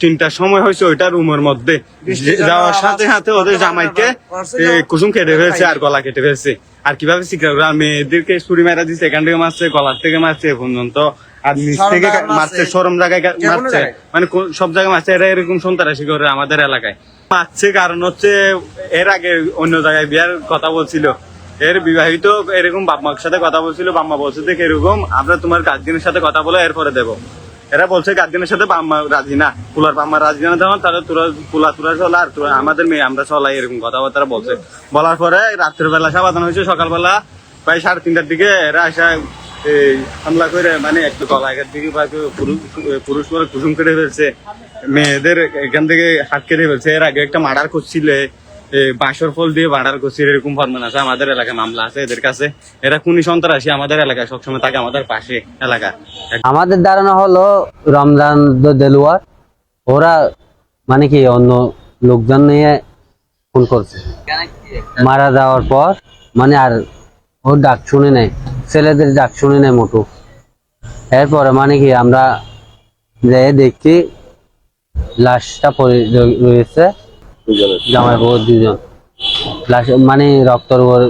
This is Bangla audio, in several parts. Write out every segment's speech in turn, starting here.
তিনটার সময় হয়েছে ওইটা রুমের মধ্যে। যাওয়ার সাথে সাথে ওদের জামাইকে কুসুম কেটে ফেলছে আর গলা কেটে ফেলছে। আর কীভাবে শিকার করে মেয়েদেরকে ছুরি মারা দিচ্ছে এখান থেকে মারছে গলার থেকে মারছে পর্যন্ত। আর নিচ থেকে মারছে। সরম জায়গায় মারছে। মানে সব জায়গায় মারছে। এরা এরকম সন্ত্রাসী করে আমাদের এলাকায়। মারছে কারণ হচ্ছে এর আগে অন্য জায়গায় বিয়ার কথা বলছিল। এর বিবাহিত এরকম বাম্মার সাথে কথা বলছিল বাম্মা বলছে যে এরকম আমরা তোমার গার্জেনের সাথে কথা বলে এরপরে দেবো। এরা বলছে গার্জেনের সাথে বাম্মা রাজি না। পুলার বাম্মা রাজি না, তখন তাহলে তোরা পুলা তোরা চলা আর আমাদের মেয়ে, আমরা চলাই এরকম কথাবার্তা বলছে। বলার পরে রাত্রের বেলা সাবাদান হয়েছে, সকালবেলা প্রায় সাড়ে তিনটার দিকে এরা আসা হামলা করে মানে একটু দিকে পুরুষ বলে কুসুম কেটে ফেলছে। মেয়েদের এখান থেকে হাত কেটে ফেলছে। এর আগে একটা মার্ডার করছিলে বাঁশর ফল দিয়ে মার্ডার করছিল এরকম ফরমান আছে। আমাদের এলাকায় মামলা আছে এদের কাছে। এরা খুনি সন্ত্রাসী, আমাদের এলাকায় সবসময় থাকে, আমাদের পাশে এলাকা। আমাদের ধারণা হলো রমজান দেলুয়ার। ওরা মানে কি, অন্য লোকজন নিয়ে ফোন করছে। মারা যাওয়ার পর মানে আর ওর ডাক শুনে নেয় ছেলেদের ডাক শুনে নেয় মোটু। এরপরে মানে কি, আমরা যে দেখছি, লাশটা পড়ে রয়েছে। জামাই বউ দুজন মানে রক্তর উপর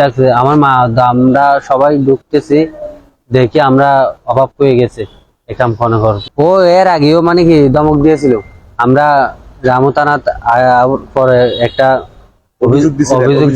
থাকছে। আমার মা আমরা সবাই ঢুকতেছি দেখি আমরা অভাব হয়ে গেছে একটা ফোন কর ও এর আগেও মানে কি দমক দিয়েছিল। আমরা রামতানাথ পরে একটা অভিযোগ অভিযোগ